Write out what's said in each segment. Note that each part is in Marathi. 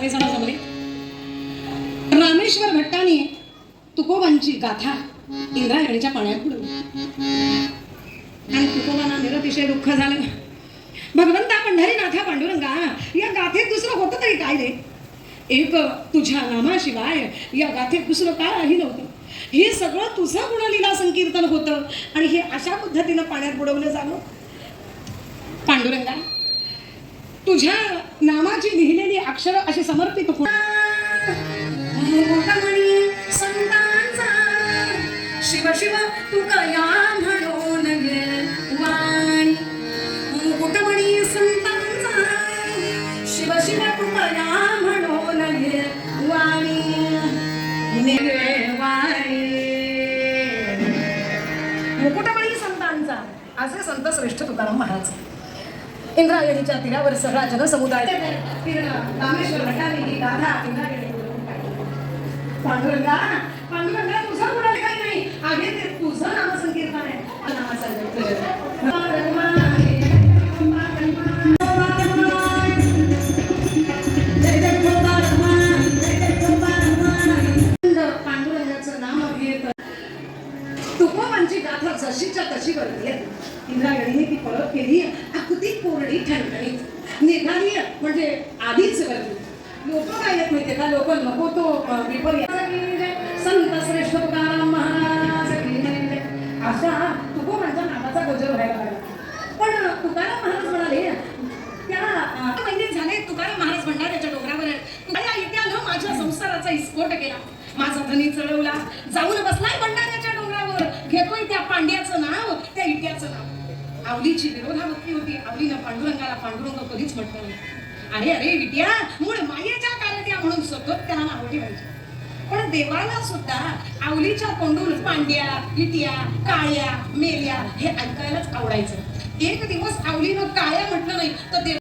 सगळेजण जमले. रामेश्वर भट्टाने तुकोबांची गाथा इंद्रायणीच्या पाण्यात बुडवली. आणि तुकोबांना निरतिशय दुःख झालं. भगवंता पंढरी नाथा पांडुरंगा या गाथेत दुसरं होतं तरी काय रे? एक तुझ्या नामाशिवाय या गाथेत दुसरं काही नव्हतं. हे सगळं तुझं गुणलीला संकीर्तन होतं आणि हे अशा पद्धतीनं पाण्यात बुडवलं जावं. पांडुरंगा तुझ्या नामाची लिहिलेली अक्षर अशी समर्पित शिव शिव तू कया म्हणून गे वाणी. मुकुटमणी संतांचा. शिव शिव तू कया म्हणून वाणी. वाणी. मुकुटमणी संतांचा. असे संत श्रेष्ठ तुकाराम महाराज. इंद्रायणीच्या तीरावर सगळा जनसमुदाय रामेश्वर भटाने ही गाथा इंद्रायणी पांडुरंगा पांडुरंगा नाही ते तुझं नामसंकीर्तन आहे नामाचा तुकोबांची गाथा जशीच्या तशी घडली इंद्रायणीने ती परत केली अगदी ठणठणीत निघाली म्हणजे आधीच घडली लोक काय येत माहितीये का? लोक नको तो पेपर संत श्रेष्ठ तुकाराम महाराज की जय. अशा तुकोबांच्या नावाचा गजर व्हायला लागला. पण तुकाराम महाराज म्हणाले त्या महिने झाले तुकाराम महाराज म्हणणार त्याच्या डोंगरावर. या इत्यानं माझ्या संसाराचा विस्फोट केला. माझा धनी चढवला. जाऊन बसलाय भंडाऱ्याच्या डोंगरावर. घेतोय त्या पांड्याचं नाव त्या इट्याचं नाव. आवलीची विरोधावृत्ती होती. आवलीनं पांडुरंगाला पांडुरंग कधीच म्हटलं नाही. अरे अरे विट्या मूळ मायेच्या कारत्या म्हणून सतत त्याला नाव ठेवायचे पण देवाला सुद्धा आवलीच्या कोंडून पांड्या इट्या काळ्या मेल्या हे ऐकायलाच आवडायचं. एक दिवस आवलीनं काळ्या म्हटलं नाही तर देव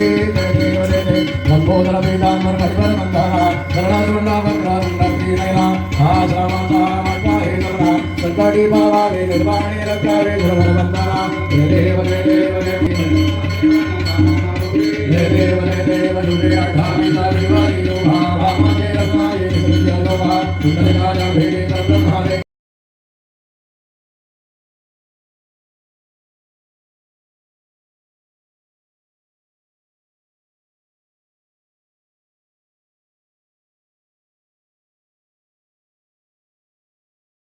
संकटी बाबावे निर्वाणे रक्षावे धर्मवंदना हे देव हे देव हे देव हे देव दुर्गे अठावी सारिवारी लोभा वामने रत्नाये